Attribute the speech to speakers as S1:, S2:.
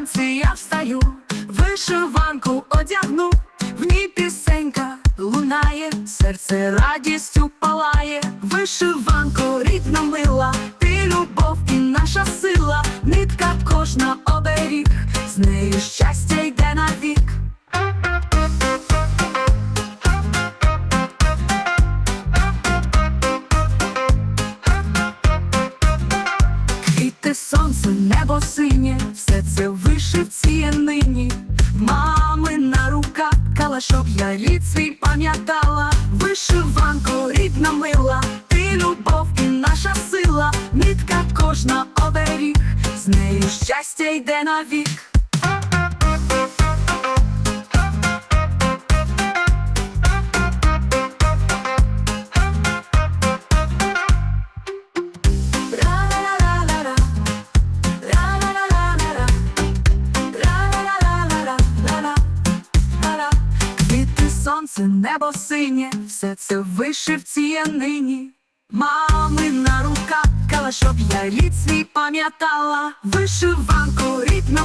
S1: вранці я встаю, вишиванку одягну, в ній пісенька лунає, серце радістю палає, вишиванку рідно мила, ти любов і наша сила, нитка кожна оберіг, з нею щастя. Квіти, сонце, небо синє, все це вишивці нині. Мами на кала, щоб я рід свій пам'ятала. Вишиванко, рідна мила, ти любов і наша сила, нитка кожна оберіг, з нею щастя йде навік. Сонце, небо синє, все це вишивці є нині. Мамина рука, кала, щоб я рід свій пам'ятала. Вишиванку рідна